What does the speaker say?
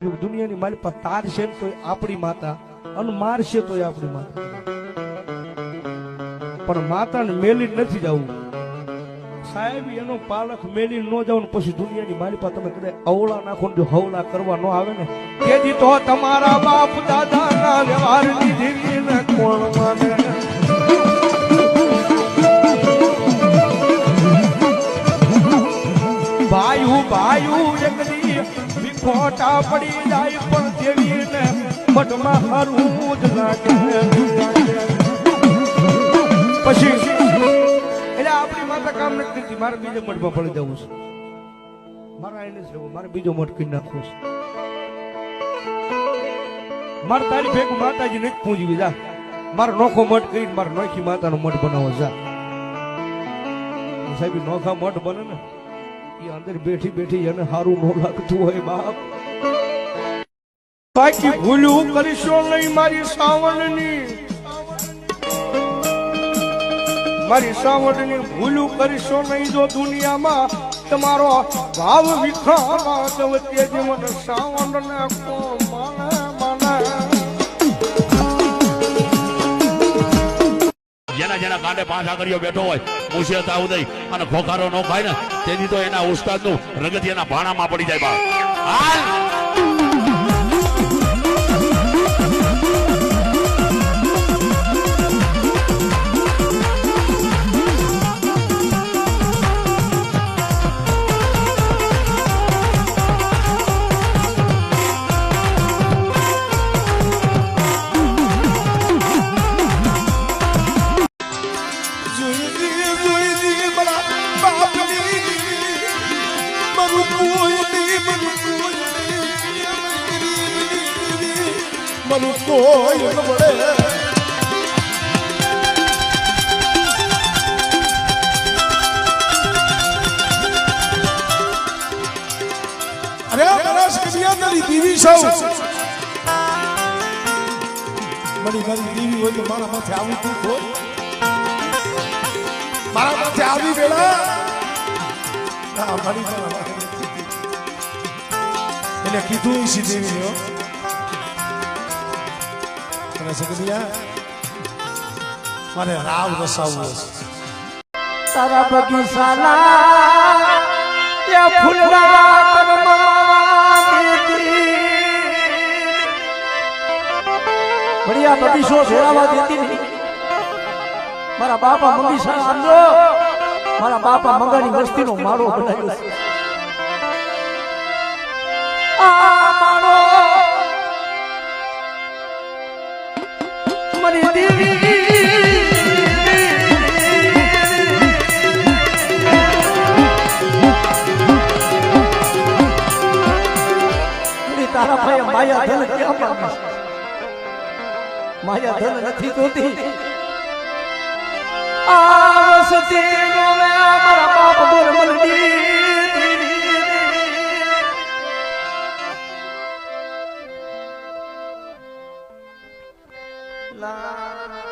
દુનિયાની મારી તાર છે ને આપણી માતા, અને માર છે તો આપણી માતા. પણ માતાને મેલી નથી જવું. સાહેબ, એનો પાલક મેલી ન જાવ પછી દુનિયાની મારી પાસે તમે કદાચ અવળા નાખો ને જો હવળા કરવા ન આવે ને તેથી તો તમારા બાપ દાદા ના વ્યવહારની દેવી કોણ માને? વિખોટા પડી જાય પણ દેવીને મઠમાં હારું જ લાગે. પછી, એટલે આપણી માતા કામ નથી કરતી મારે બીજા મઠમાં પડી જવું છે. મારા એને જ મારે બીજો મઠ કરી નાખવો છે. મારે તારી ભેગું માતાજી નથી પૂજવી, જા. મારો નોખો મઠ કરીને મારે નોખી માતાનો મઠ બનાવો, જા. સાહેબ નોખા મઠ બને ને. એ અંદર બેઠી બેઠી એને સારું ન લાગતું હોય બાપ બાકી ભૂલું કરીશો નહીં મારી સાવણની મારી સાવણની ભૂલું કરીશો નહીં જો દુનિયામાં તમારો ભાવ વિખામાં જવ તે જીવન સાવણ ને કોણ માને માને જેના જેના કાંડે પાંચ આગળીઓ બેઠો હોય મુશિયત ઉદય. અને ખોખારો ન ખાય ને તેથી તો એના ઉસ્તાદનું રગતિયાના ભાણામાં પડી જાય બા મારું કોઈ મળે અરે બનાસ કન્યા તારી દીવી સૌ મારી મારી દીવી હોય તો મારા માથે આવું તું ખોલ. મારા માથે આવી નથી. એને કીધું વિયો મારે રાવ રસાવવું હશે તારા બગીચાના એ ફૂલડા બઢિયા બગીચો જોડાવા દેતી મારા બાપા બગીચા આંદો મારા બાપા મંગાની વસ્તીનો માળો બનાવ્યો છે માયા ધન છે? માયા ધન નથી જોતી. આ વસતી નો મે મારા love.